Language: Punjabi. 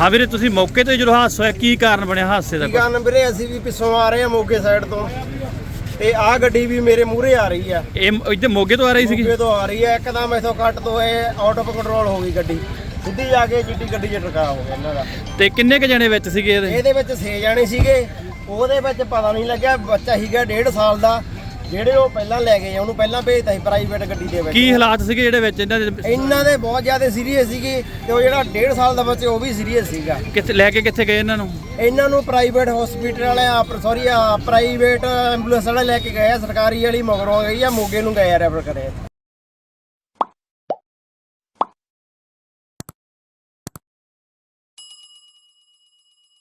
ਹਾਂ ਵੀਰੇ ਤੁਸੀਂ ਮੌਕੇ ਤੇ ਜਦੋਂ ਹਾਦਸਾ ਹੋਇਆ ਕੀ ਕਾਰਨ ਬਣਿਆ ਹਾਦਸੇ ਦਾ ਕੀ ਕਾਰਨ ਵੀਰੇ ਅਸੀਂ ਵੀ ਪਿੱਛੋਂ ਆ ਰਹੇ ਹਾਂ ਮੋਗੇ ਸਾਈਡ ਤੋਂ। ਤੇ ਆਹ ਗੱਡੀ ਵੀ ਮੇਰੇ ਮੂਹਰੇ ਆ ਰਹੀ ਆ। ਇਹ ਇੱਥੇ ਮੋਗੇ ਤੋਂ ਆ ਰਹੀ ਸੀਗੀ? ਮੋਗੇ ਤੋਂ ਆ ਰਹੀ ਆ ਇੱਕਦਮ ਇਥੋਂ ਕੱਟ ਤੋਂ ਇਹ ਆਊਟ ਆਫ ਕੰਟਰੋਲ ਹੋ ਗਈ ਗੱਡੀ। ਸਿੱਧੀ ਜਾ ਕੇ ਜਿੱਡੀ ਗੱਡੀ 'ਚ ਟਰਕਾ ਹੋ ਗਿਆ ਇਹਨਾਂ ਦਾ। ਤੇ ਕਿੰਨੇ ਕ ਜਣੇ ਵਿੱਚ ਸੀਗੇ ਇਹਦੇ? ਇਹਦੇ ਵਿੱਚ 6 ਜਾਣੇ ਸੀਗੇ। ਉਹਦੇ ਵਿੱਚ ਪਤਾ ਨਹੀਂ ਲੱਗਿਆ ਬੱਚਾ ਸੀਗਾ 1.5 ਸਾਲ ਦਾ। ਜਿਹੜੇ ਉਹ ਪਹਿਲਾਂ ਲੈ ਗਏ ਉਹਨੂੰ ਪਹਿਲਾਂ ਭੇਜਤਾ ਸੀ ਪ੍ਰਾਈਵੇਟ ਗੱਡੀ ਦੇ ਵਿੱਚ। ਕੀ ਹਾਲਾਤ ਸੀਗੇ ਜਿਹੜੇ ਵਿੱਚ ਇਹਨਾਂ ਦੇ ਇਹਨਾਂ ਦੇ ਬਹੁਤ ਜ਼ਿਆਦਾ ਸੀਰੀਅਸ ਸੀਗੇ ਤੇ ਉਹ ਜਿਹੜਾ 1.5 ਸਾਲ ਦਾ ਬੱਚਾ ਉਹ ਵੀ ਸੀਰੀਅਸ ਸੀਗਾ। ਕਿੱਥੇ ਲੈ ਕੇ ਕਿੱਥੇ ਗਏ ਇਹਨਾਂ ਨੂੰ? ਇਹਨਾਂ ਨੂੰ ਪ੍ਰਾਈਵੇਟ ਹਸਪੀਟਲ ਵਾਲੇ ਆ ਸੌਰੀ ਆ ਪ੍ਰਾਈਵੇਟ ਐਂਬੂਲੈਂਸ ਵਾਲੇ ਲੈ ਕੇ ਗਏ ਆ ਸਰਕਾਰੀ ਵਾਲੀ ਮਗਰੋਂ ਗਈ ਆ ਮੋਗੇ ਨੂੰ ਗਏ ਆ ਰੈਫਰ ਕਰੇ।